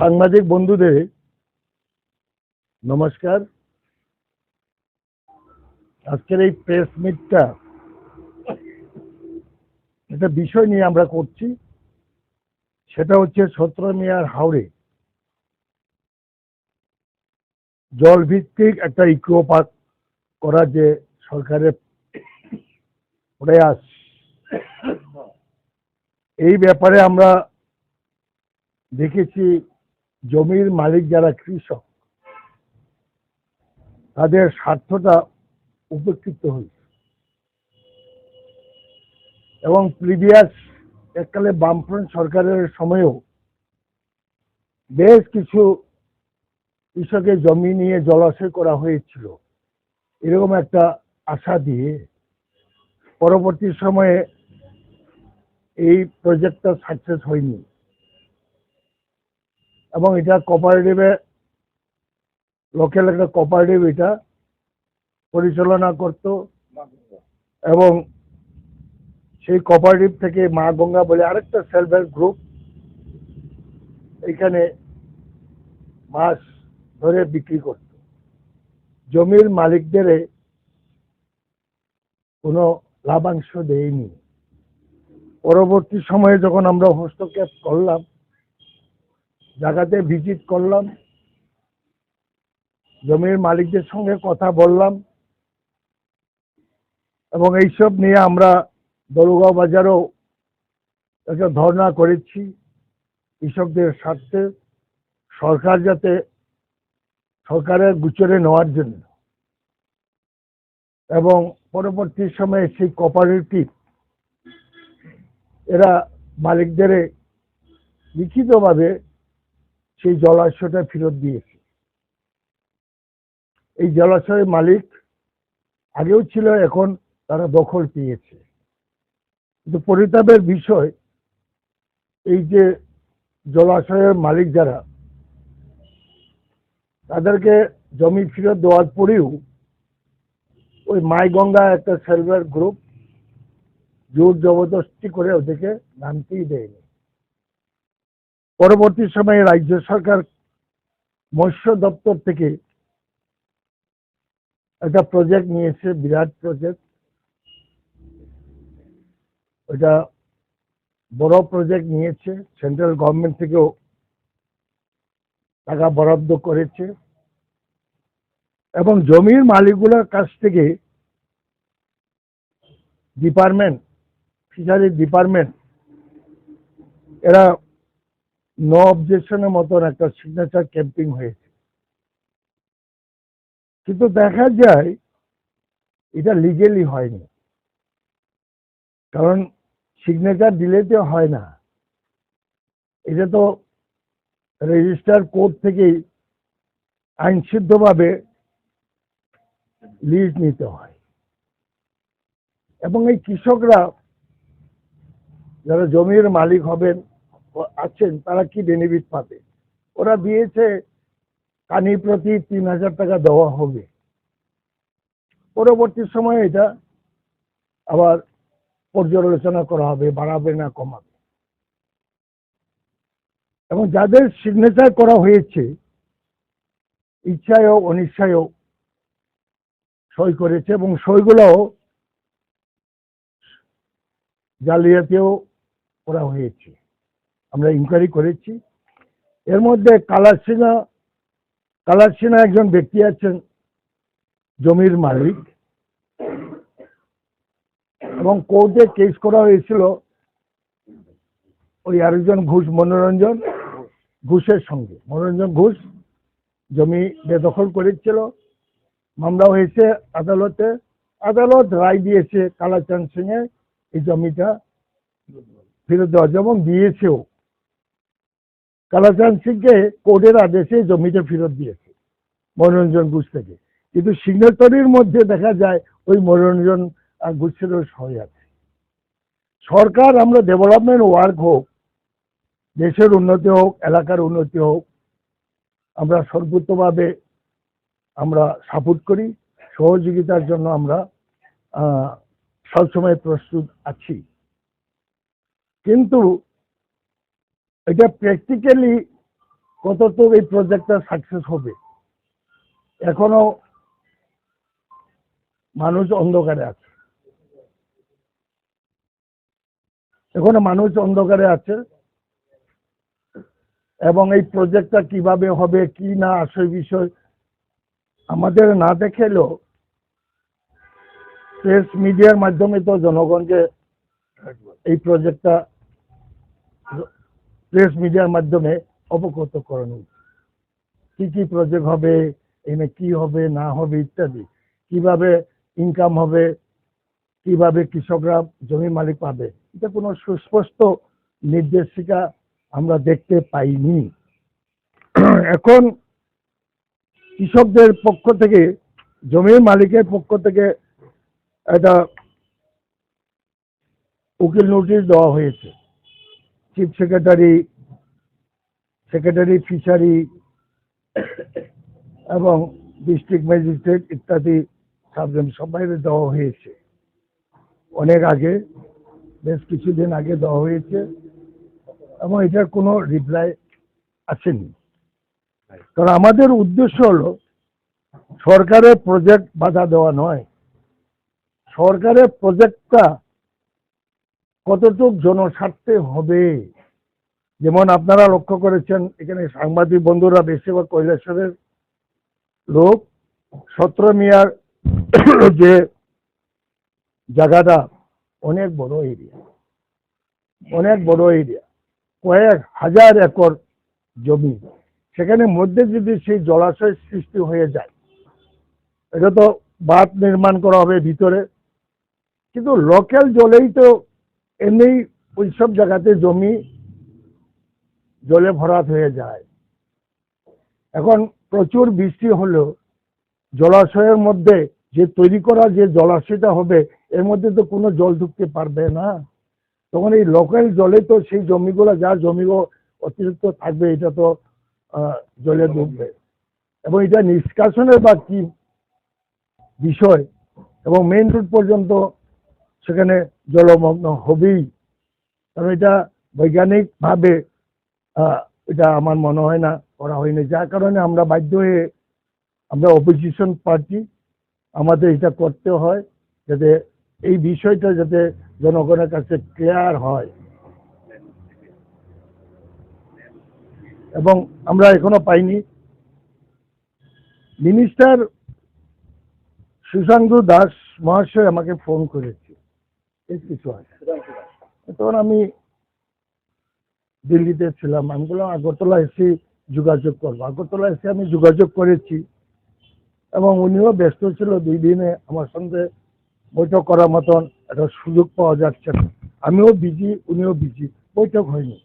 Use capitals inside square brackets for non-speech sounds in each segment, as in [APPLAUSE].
সাংবাদিক বন্ধুদের নমস্কার। আজকের এই প্রেস মিটটা একটা বিষয় নিয়ে আমরা করছি। সেটা হচ্ছে সতেরো মেয়ার হাওড়ে জল ভিত্তিক একটা ইকো পার্ক করার যে সরকারের প্রয়াস। এই ব্যাপারে আমরা দেখেছি জমির মালিক যারা কৃষক, তাদের স্বার্থটা উপেক্ষিত হয়েছে। এবং প্রিভিয়াস এককালে বামফ্রন্ট সরকারের সময়েও বেশ কিছু কৃষকের জমি নিয়ে জলাশয় করা হয়েছিল। এরকম একটা আশা দিয়ে পরবর্তী সময়ে এই প্রজেক্টটা সাকসেস হয়নি। এবং এটা কোপারেটিভে লোকাল একটা কোপারেটিভ এটা পরিচালনা করত এবং সেই কোপারেটিভ থেকে মা গঙ্গা বলে আরেকটা সেলফ হেল্প গ্রুপ এখানে মাছ ধরে বিক্রি করত। জমির মালিকদের কোনো লাভাংশ দেয়নি। পরবর্তী সময়ে যখন আমরা হস্তক্ষেপ করলাম জায়গাতে ভিজিট করলাম। জমির মালিকদের সঙ্গে কথা বললাম। এবং এইসব নিয়ে আমরা দলুগাঁও বাজারেও একটা ধর্ণা করেছি কৃষকদের স্বার্থে। সরকার যাতে সরকারের গুচরে নেওয়ার জন্য। এবং পরবর্তী সময়ে সেই কোপারেটিভ এরা মালিকদের লিখিতভাবে সেই জলাশয়টা ফেরত দিয়েছে। এই জলাশয়ের মালিক আগেও ছিল, এখন তারা দখল পেয়েছে। কিন্তু পরিতাপের বিষয়, এই যে জলাশয়ের মালিক যারা, তাদেরকে জমি ফেরত দেওয়ার পরেও ওই মাই গঙ্গা একটা সেলভার গ্রুপ জোর জবরদস্তি করে ওদেরকে নামতেই দেয়নি। পরবর্তী সময়ে রাজ্য সরকার মৎস্য দপ্তর থেকে একটা প্রজেক্ট নিয়েছে, বিরাট প্রজেক্ট ওটা বড় প্রজেক্ট নিয়েছে। সেন্ট্রাল গভর্নমেন্ট থেকেও টাকা বরাদ্দ করেছে। এবং জমির মালিকগুলোর কাছ থেকে ডিপার্টমেন্ট ফিশারি ডিপার্টমেন্ট এরা নো অবজেকশনের মতন একটা সিগনেচার ক্যাম্পিং হয়েছে। কিন্তু দেখা যায়, এটা লিগেলি হয়নি। কারণ সিগনেচার দিলেতে হয় না। এটা তো রেজিস্টার কোর্ট থেকেই আইনসিদ্ধভাবে লিজ নিতে হয়। এবং এই কৃষকরা, যারা জমির মালিক হবেন আছেন, তারা কি বেনিফিট পাবে? ওরা দিয়েছে কানি প্রতি তিন হাজার টাকা দেওয়া হবে। পরবর্তী সময়ে এটা আবার পর্যালোচনা করা হবে, বাড়াবে না কমাবে। এবং যাদের সিগনেচার করা হয়েছে ইচ্ছায় হোক অনিচ্ছায় সই করেছে এবং সইগুলোও জালিয়াতিও করা হয়েছে। আমরা ইনকোয়ারি করেছি। এর মধ্যে কালার সিনহা একজন ব্যক্তি আছেন, জমির মালিক। এবং কোর্টে কেস করা হয়েছিল ওই আরেকজন ঘুষ, মনোরঞ্জন ঘুষের সঙ্গে। মনোরঞ্জন ঘুষ জমি বেদখল করেছিল। মামলা হয়েছে আদালতে। আদালত রায় দিয়েছে কালাচাঁদ সিংয়ে এই জমিটা ফেরত দেওয়া যেমন দিয়েছেও। কালাচাঁদ সিংকে কোর্টের আদেশে জমিটা ফেরত দিয়েছে, মনোরঞ্জন ঘুষ থেকে। কিন্তু সিগনেটরির মধ্যে দেখা যায় ওই মনোরঞ্জন ঘুষেরও সই আছে। সরকার, আমরা ডেভেলপমেন্ট ওয়ার্ক হোক, দেশের উন্নতি হোক, এলাকার উন্নতি হোক, আমরা সর্বোচ্চভাবে আমরা সাপোর্ট করি, সহযোগিতার জন্য আমরা সবসময় প্রস্তুত আছি। কিন্তু এটা প্র্যাকটিক্যালি কতটুকু এই প্রজেক্টটা সাকসেস হবে? এখনও মানুষ অন্ধকারে আছে। এখনও মানুষ অন্ধকারে আছে এবং এই প্রজেক্টটা কীভাবে হবে, কি না সেই বিষয় আমাদের না দেখেলেও প্রেস মিডিয়ার মাধ্যমে তো জনগণকে এই প্রজেক্টটা প্রেস মিডিয়ার মাধ্যমে অবগত করানো। কি কি প্রজেক্ট হবে, এখানে কি হবে, না হবে ইত্যাদি। কীভাবে ইনকাম হবে, কীভাবে কৃষকরা জমি মালিক পাবে, এটা কোনো সুস্পষ্ট নির্দেশিকা আমরা দেখতে পাইনি। এখন কৃষকদের পক্ষ থেকে, জমির মালিকের পক্ষ থেকে একটা উকিল নোটিশ দেওয়া হয়েছে। চিফ সেক্রেটারি সেক্রেটারি ফিশারি এবং ডিস্ট্রিক্ট ম্যাজিস্ট্রেট ইত্যাদি সাবজেন সবাই দেওয়া হয়েছে। অনেক আগে, বেশ কিছুদিন আগে দেওয়া হয়েছে এবং এটার কোনো রিপ্লাই আসেনি। কারণ আমাদের উদ্দেশ্য হলো, সরকারের প্রজেক্ট বাধা দেওয়া নয়। সরকারের প্রজেক্টটা কতটুক জনস্বার্থে হবে? যেমন আপনারা লক্ষ্য করেছেন, এখানে সাংবাদিক বন্ধুরা বেশিরভাগ কৈলাসরের লোক। সতেরো মিয়ার [COUGHS] যে জায়গাটা, অনেক বড় এরিয়া অনেক বড় এরিয়া কয়েক হাজার একর জমি। সেখানে মধ্যে যদি সেই জলাশয় সৃষ্টি হয়ে যায়, এটা তো বাঁধ নির্মাণ করা হবে ভিতরে। কিন্তু লোকাল জলেই তো এমনি ওই সব জায়গাতে জমি জলে ভরাট হয়ে যায়। এখন প্রচুর বৃষ্টি হলেও জলাশয়ের মধ্যে যে তৈরি করা যে জলাশয়টা হবে, এর মধ্যে তো কোনো জল ঢুকতে পারবে না। তখন এই লোকাল জলে তো সেই জমিগুলো, যা জমিগুলো অতিরিক্ত থাকবে, এটা তো জলে ডুববে। এবং এটা নিষ্কাশনের বা কি বিষয়, এবং মেইন রোড পর্যন্ত সেখানে জলমগ্ন হবেই। কারণ এটা বৈজ্ঞানিকভাবে এটা আমার মনে হয় না করা হয়নি। যার কারণে আমরা বাধ্য হয়ে আমরা অপোজিশন পার্টি আমাদের এটা করতে হয় যাতে এই বিষয়টা যাতে জনগণের কাছে ক্লিয়ার হয়। এবং আমরা এখনও পাইনি। মিনিস্টার সুশান্ত দাস মহাশয় আমাকে ফোন করেছে। বেশ কিছু আছে। তখন আমি দিল্লিতে ছিলাম আমি বললাম আগরতলা এসে যোগাযোগ করব। আগরতলা এসে আমি যোগাযোগ করেছি এবং উনিও ব্যস্ত ছিল দুই দিনে আমার সঙ্গে বৈঠক করার মতন একটা সুযোগ পাওয়া যাচ্ছে না। আমিও বিজি উনিও বিজি বৈঠক হয়নি।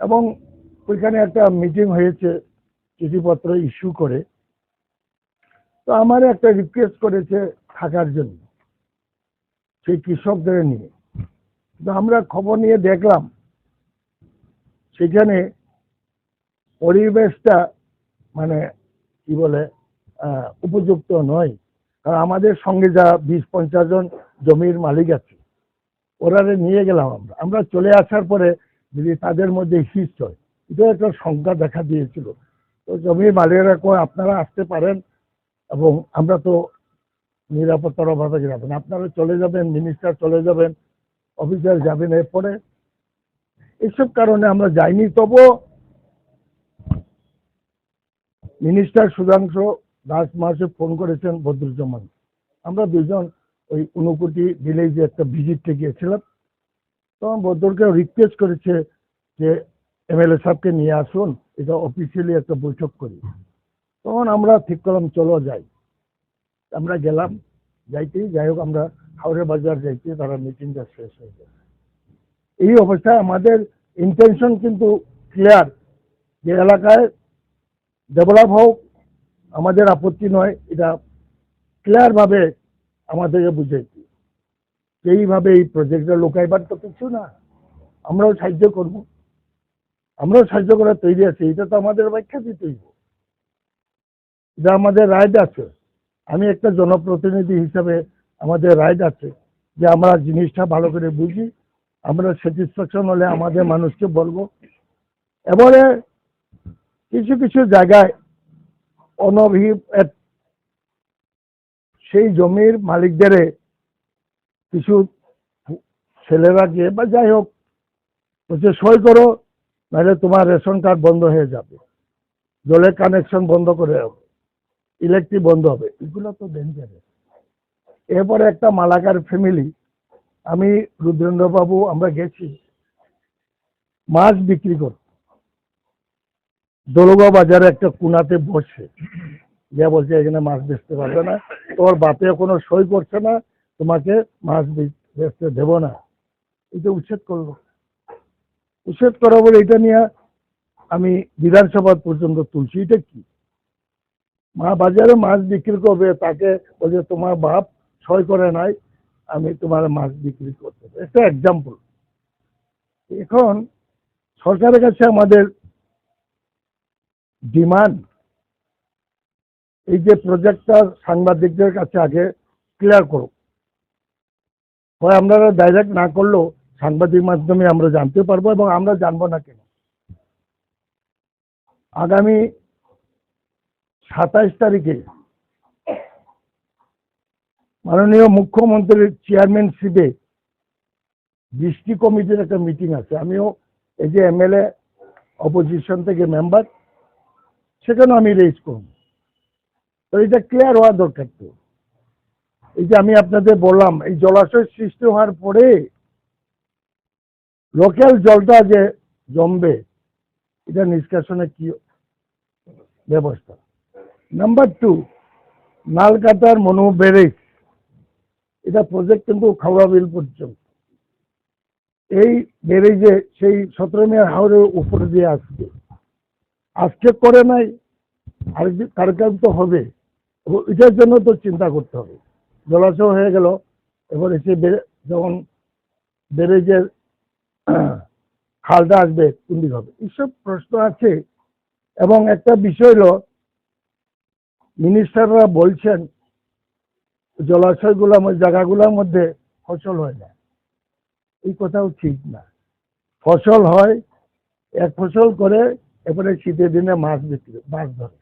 এবং ওইখানে একটা মিটিং হয়েছে চিঠিপত্র ইস্যু করে। তো আমার একটা রিকোয়েস্ট করেছে থাকার জন্য। সেই কৃষকদের নিয়ে। আমরা খবর নিয়ে দেখলাম, সেখানে পরিবেশটা মানে কি বলে উপযুক্ত নয়। কারণ আমাদের সঙ্গে যা বিশ পঞ্চাশ জন জমির মালিক আছে, ওরা নিয়ে গেলাম আমরা। আমরা চলে আসার পরে যদি তাদের মধ্যে হিস হয়, এটা একটা সংখ্যা দেখা দিয়েছিল। তো জমির মালিকরা কয়, আপনারা আসতে পারেন এবং আমরা তো নিরাপত্তার অভাবে যাবেন আপনারা চলে যাবেন মিনিস্টার চলে যাবেন অফিসার যাবেন এরপরে। এইসব কারণে আমরা যাইনি, তবুও মিনিস্টার সুধাংশু দাস মাসে ফোন করেছেন বদরুজ্জামান। আমরা দুজন ওই ঊনকোটি ভিলেজে একটা ভিজিটে গিয়েছিলাম। তখন বদরকে রিকোয়েস্ট করেছে যে এমএলএ সাহেবকে নিয়ে আসুন, এটা অফিসিয়ালি একটা বৈঠক করি। তখন আমরা ঠিক করলাম, চলো যাই। আমরা গেলাম, যাইতেই যাই হোক, আমরা হাওড়া বাজার যাইতে তারা মিটিংটা শেষ হয়ে গেছে এই অবস্থায় আমাদের ইন্টেনশন কিন্তু ক্লিয়ার যে এলাকায় ডেভেলপ হোক, আমাদের আপত্তি নয়, এটা ক্লিয়ারভাবে আমাদেরকে বুঝাইছি এইভাবে এই প্রজেক্টটা লোকাইবার তো কিছু না, আমরাও সাহায্য করব। আমরাও সাহায্য করার তৈরি আছি, এটা তো আমাদের ব্যাখ্যা দিতেই। এটা আমাদের রাইট আছে। আমি একটা জনপ্রতিনিধি হিসাবে আমাদের রাইট আছে যে আমরা জিনিসটা ভালো করে বুঝি, আমরা স্যাটিসফ্যাকশন হলে আমাদের মানুষকে বলব। এবারে কিছু কিছু জায়গায় অনভিপ্রেত সেই জমির মালিকদের কিছু ছেলেরা গিয়ে, বা যাই হোক, বলছে, সই করো, নাহলে তোমার রেশন কার্ড বন্ধ হয়ে যাবে। জলের কানেকশন বন্ধ করে হবে ইলেকট্রিক বন্ধ হবে, এগুলো তো ডেঞ্জারাস এরপরে একটা মালাকার ফ্যামিলি আমি রুদ্রেন্দ্রবাবু, আমরা গেছি, মাছ বিক্রি করত। দোলগা বাজারে একটা কুনাতে বসে যা বলছে, এখানে মাছ বেচতে পারবে না, তোর বাপে কোনো সই করছে না, তোমাকে মাছ বেচতে দেবো না। এটা উচ্ছেদ করল। উচ্ছেদ করা বলে এটা নিয়ে আমি বিধানসভা পর্যন্ত তুলছি। এটা কি? মা বাজারে মাছ বিক্রি করবে, তাকে বলছে, তোমার বাপ সই করে নাই, আমি তোমার মাছ বিক্রি করতে। একটা এক্সাম্পল এখন সরকারের কাছে আমাদের ডিমান্ড এই যে প্রজেক্টটা সাংবাদিকদের কাছে আগে ক্লিয়ার করুক হয় আপনারা ডাইরেক্ট না করলেও সাংবাদিক মাধ্যমে আমরা জানতে পারব এবং আমরা জানব না কেন? আগামী সাতাইশ তারিখে মাননীয় মুখ্যমন্ত্রীর চেয়ারম্যানশিপে দৃষ্টি কমিটির একটা মিটিং আছে। আমিও এই যে এমএলএ, অপোজিশন থেকে মেম্বার, সেখানে আমি রেজ করব। তো এটা ক্লিয়ার হওয়া দরকার তো। এই যে আমি আপনাদের বললাম, এই জলাশয় সৃষ্টি হওয়ার পরে লোকাল জলটা যে জমবে, এটা নিষ্কাশনে কি ব্যবস্থা? নাম্বার টু নালকাটার মনু ব্যারেজ এটা প্রজেক্ট কিন্তু খাওয়া বিল পর্যন্ত। এই ব্যারেজে সেই সতেরো মেয়ার হাওড়ের উপরে দিয়ে আসবে। আজকে করে নাই আর কার তো হবে। এটার জন্য তো চিন্তা করতে হবে। জলাশয় হয়ে গেল, এবার এসে যখন ব্যারেজের খালটা আসবে কোন হবে। এইসব প্রশ্ন আছে। এবং একটা বিষয় হলো মিনিস্টাররা বলছেন, জলাশয়গুলো, জায়গাগুলোর মধ্যে ফসল হয় না। এই কথাও ঠিক না। ফসল হয়, এক ফসল করে এরপরে শীতের দিনে মাছ বিক্রি, মাছ ধরে।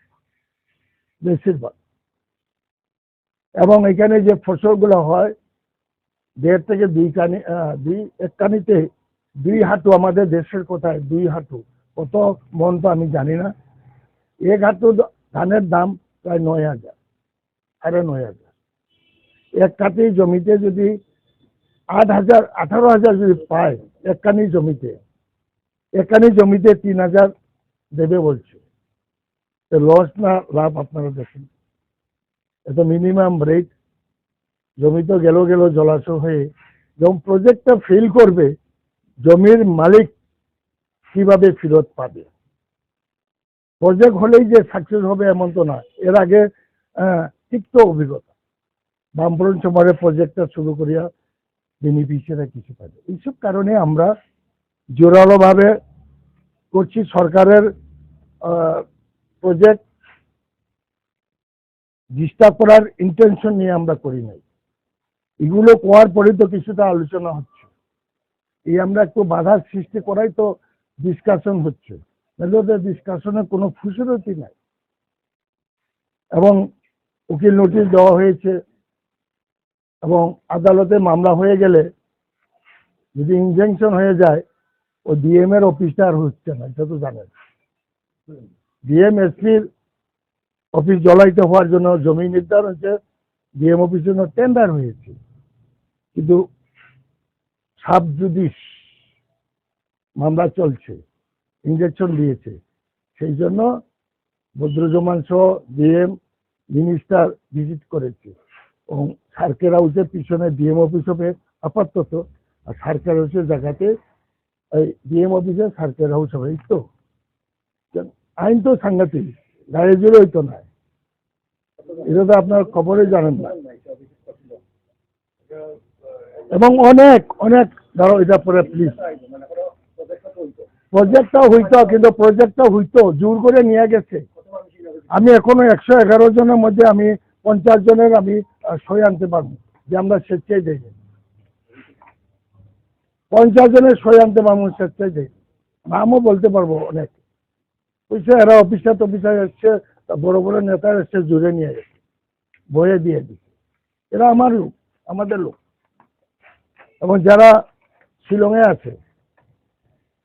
বেশিরভাগ। এবং এখানে যে ফসলগুলো হয়, দেড় থেকে দুই কানি দুই, এক কানিতে দুই হাঁটু আমাদের দেশের কোথায়? দুই হাঁটু। কত মন তো আমি জানি না। এক হাঁটু ধানের দাম প্রায় নয় হাজার, সাড়ে নয় হাজার। এক কাঠি জমিতে যদি আট হাজার, আঠারো হাজার যদি পায় এক কানি জমিতে, একখানি জমিতে তিন হাজার দেবে বলছে। তো লস না লাভ আপনারা দেখেন। এটা মিনিমাম রেট জমি তো গেল গেল জলাশয় হয়ে, যখন প্রজেক্টটা ফেল করবে, জমির মালিক কীভাবে ফেরত পাবে? প্রজেক্ট হলেই যে সাকসেস হবে এমন তো না। এর আগে তিক্ত অভিজ্ঞতা। বামফ্রন্ট সময়ের প্রজেক্টটা শুরু করিয়া বেনিফিশিয়ারি কিছু পাবে এইসব কারণে আমরা জোরালোভাবে করছি সরকারের প্রজেক্ট ডিস্টার্ব করার ইন্টেনশন নিয়ে আমরা করি নাই। এগুলো করার পরে তো কিছুটা আলোচনা হচ্ছে। এই আমরা একটু বাধার সৃষ্টি করাই তো ডিসকাশন হচ্ছে। নাহলে ওদের ডিসকাশনের কোনো ফুসরতি নাই। এবং উকিল নোটিশ দেওয়া হয়েছে এবং আদালতে মামলা হয়ে গেলে যদি ইনজেকশন হয়ে যায়, ও ডিএম এর অফিসটা আর হচ্ছে না, এটা তো জানেন। ডিএম এসপির অফিস জলাইতে হওয়ার জন্য জমি নির্ধারণ হচ্ছে ডিএম অফিসের জন্য টেন্ডার হয়েছে। কিন্তু সাব জুডিস মামলা চলছে। ইঞ্জেকশন দিয়েছে। সেই জন্য বদ্রজমান সহ ডিএম মিনিস্টার ভিজিট করেছে। এবং সার্কেল হাউসের পিছনে ডিএম অফিস হবে আপাতত। আর সার্কেল হাউসের জায়গাতে এই ডিএম অফিসে সার্কেল হাউস হবে তো? আইন তো সাংঘাতিক গাড়ি জুড়েই তো নাই এটা তো আপনার খবরে জানেন না। এবং অনেক অনেক ধরো এটা পরে প্লিজ প্রজেক্টটা হইতো, কিন্তু প্রজেক্টটা হইতো, জোর করে নিয়ে গেছে। আমি এখনও একশো এগারো জনের মধ্যে আমি পঞ্চাশ জনের আমি সই আনতে পারব, যে আমরা স্বেচ্ছায় দেই। পঞ্চাশ জনের সই আনতে পারব স্বেচ্ছায় দেই। নামও বলতে পারব অনেক। বুঝছে, এরা অফিসার টফিসার এসছে, বড় বড় নেতা এসছে, জুড়ে নিয়ে গেছে। বয়ে দিয়ে দিচ্ছে এরা আমার লোক, আমাদের লোক। এবং যারা শিলংয়ে আছে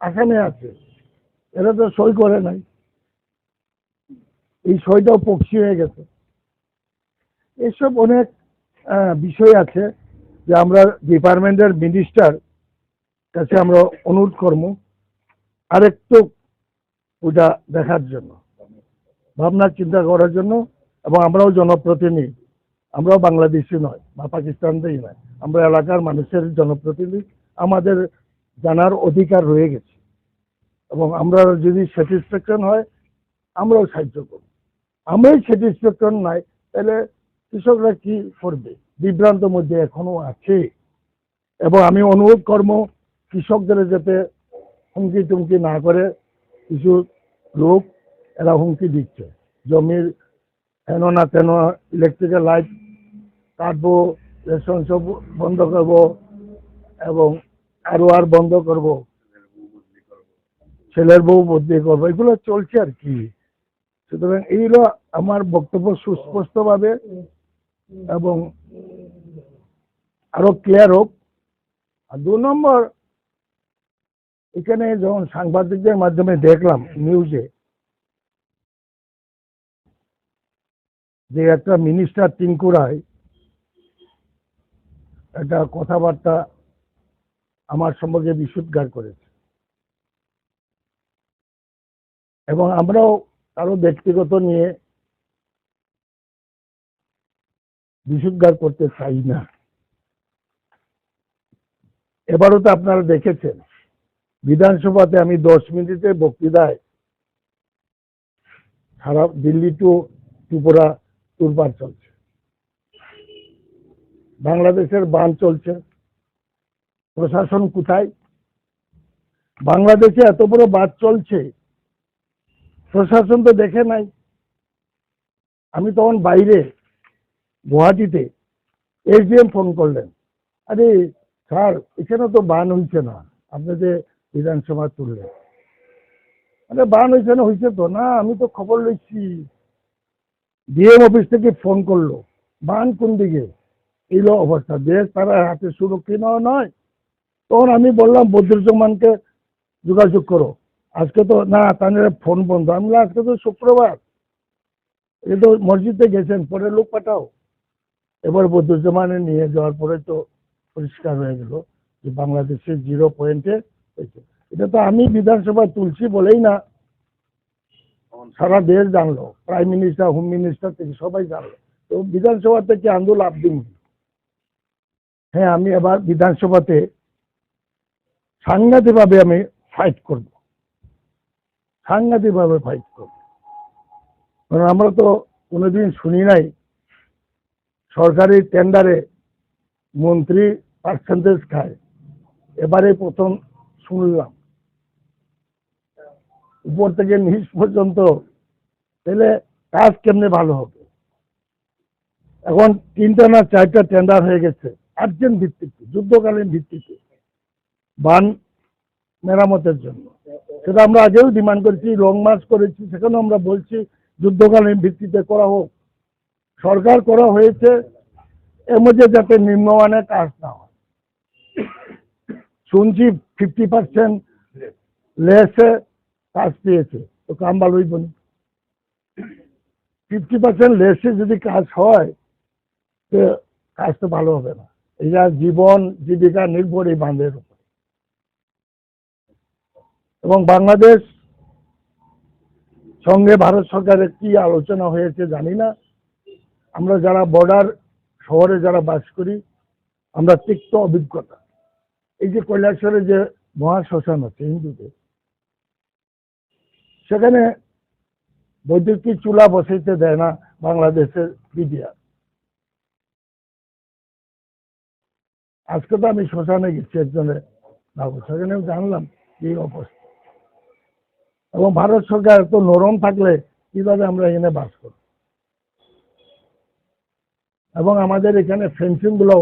আসামে আছে। এরা তো সই করে নাই। এই সইটাও পক্ষী হয়ে গেছে। এসব অনেক বিষয় আছে যে আমরা ডিপার্টমেন্টের মিনিস্টার কাছে আমরা অনুরোধ করব আরেকটু ওটা দেখার জন্য, ভাবনা চিন্তা করার জন্য এবং আমরাও জনপ্রতিনিধি। আমরাও বাংলাদেশি নয় বা পাকিস্তানতেই নয়। আমরা এলাকার মানুষের জনপ্রতিনিধি। আমাদের জানার অধিকার রয়ে গেছে। এবং আমরা যদি স্যাটিসফ্যাকশন হয়, আমরাও সাহায্য করব। আমরাই স্যাটিসফ্যাকশন নাই, তাহলে কৃষকরা কি করবে? বিভ্রান্ত মধ্যে এখনও আছে। এবং আমি অনুরোধ কর্ম কৃষকদের যাতে হুমকি টুমকি না করে, কিছু লোক এরা হুমকি দিচ্ছে। জমির হেন না তেন ইলেকট্রিক্যাল লাইট কাটবো, রেশন সব বন্ধ করব, এবং আর বন্ধ করব। ছেলের বউ বদলি করব। এগুলো চলছে আর কি। সুতরাং এইগুলো আমার বক্তব্য সুস্পষ্টভাবে এবং আরও ক্লিয়ার হোক। আর দু নম্বর, এখানে যখন সাংবাদিকদের মাধ্যমে দেখলাম নিউজে যে একটা মিনিস্টার টিঙ্কু রায় একটা কথাবার্তা আমার সম্পর্কে বিশুদ্ধার করেছে। এবং আমরাও কারও ব্যক্তিগত নিয়ে বিশুদ্ধার করতে চাই না। এবারও তো আপনারা দেখেছেন, বিধানসভাতে আমি দশ মিনিটে বক্তৃতায় সারা দিল্লি টু ত্রিপুরা টুরপার চলছে। বাংলাদেশের বান চলছে। প্রশাসন কোথায়? বাংলাদেশে এত বড় বাদ চলছে। প্রশাসন তো দেখে নাই। আমি তখন বাইরে, গুয়াহাটিতে, এসডিএম ফোন করলেন। আরে, স্যার, এখানে তো বান হইছে না। আপনি যে বিধানসভা তুললেন। আরে, বান হয়েছে না হয়েছে তো। না, আমি তো খবর লইছি। ডিএম অফিস থেকে ফোন করল। বান কোন দিকে? এইলো অবস্থা। দেশ তারা হাতে সুরক্ষিত নয়। তখন আমি বললাম বদ্রুজ্জামানকে যোগাযোগ করো। আজকে তো, না, তাদের ফোন বন্ধ। আমি আজকে তো শুক্রবার। এ তো মসজিদে গেছেন, পরে লোক পাঠাও। এবার বদ্রুজ্জামানে নিয়ে যাওয়ার পরে তো পরিষ্কার হয়ে গেল যে বাংলাদেশের জিরো পয়েন্টে হয়েছে। এটা তো আমি বিধানসভায় তুলছি বলেই না। সারা দেশ জানলো, প্রাইম মিনিস্টার, হোম মিনিস্টার থেকে সবাই জানলো। তো বিধানসভা থেকে আন্দোলন লাভ হ্যাঁ আমি এবার বিধানসভাতে সাংঘাতিকভাবে আমি ফাইট করব। সাংঘাতিকভাবে ফাইট করব। কারণ আমরা তো কোনোদিন শুনি নাই, সরকারি টেন্ডারে মন্ত্রী পার্সেন্টেজ খায়। এবারে প্রথম শুনলাম। উপর থেকে নিচ পর্যন্ত তাহলে কাজ কেমনে ভালো হবে? এখন তিনটা না চারটা টেন্ডার হয়ে গেছে আর্জেন্ট ভিত্তিতে, যুদ্ধকালীন ভিত্তিতে। বান মেরামতের জন্য। সেটা আমরা আগেও ডিমান্ড করেছি লং মার্চ করেছি, সেখানেও আমরা বলছি যুদ্ধকালীন ভিত্তিতে করা হোক। সরকার করা হয়েছে এর মধ্যে যাতে নিম্নমানের কাজ না হয়। শুনছি ফিফটি পার্সেন্ট লেসে কাজ পেয়েছে, তো কাম ভালোই বলি ফিফটি পার্সেন্ট লেসে যদি কাজ হয়, তো কাজ তো ভালো হবে না। এরা জীবন, জীবিকা নির্ভর এই বাঁধের এবং বাংলাদেশ সঙ্গে ভারত সরকারের কি আলোচনা হয়েছে জানি না। আমরা যারা বর্ডার শহরে যারা বাস করি, আমরা তিক্ত অভিজ্ঞতা। এই যে কৈলাসরে যে মহাশ্মশান আছে হিন্দুদের, সেখানে বৈদ্যুতিক চুলা বসাইতে দেয় না বাংলাদেশের মিডিয়া আজকে তো আমি শ্মশানে গেছি একজনের বাবু সেখানে জানলাম এই অবস্থা। এবং ভারত সরকার এত নরম থাকলে কীভাবে আমরা এখানে বাস করব? এবং আমাদের এখানে ফেন্সিংগুলো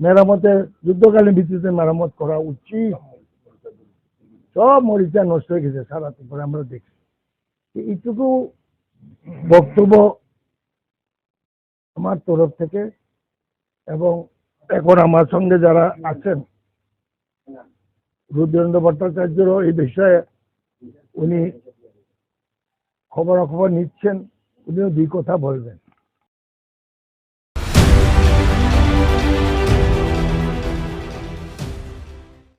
মেরামতের, যুদ্ধকালীন ভিত্তিতে মেরামত করা উচিত। সব মরিচা নষ্ট হয়ে গেছে সারা পরে আমরা দেখছি। এইটুকু বক্তব্য আমার তরফ থেকে এবং এখন আমার সঙ্গে যারা আছেন, রুদ্রেন্দ্র ভট্টাচার্যরও এই বিষয়ে উনি খবরাখবর নিচ্ছেন উনিও দুই কথা বলবেন।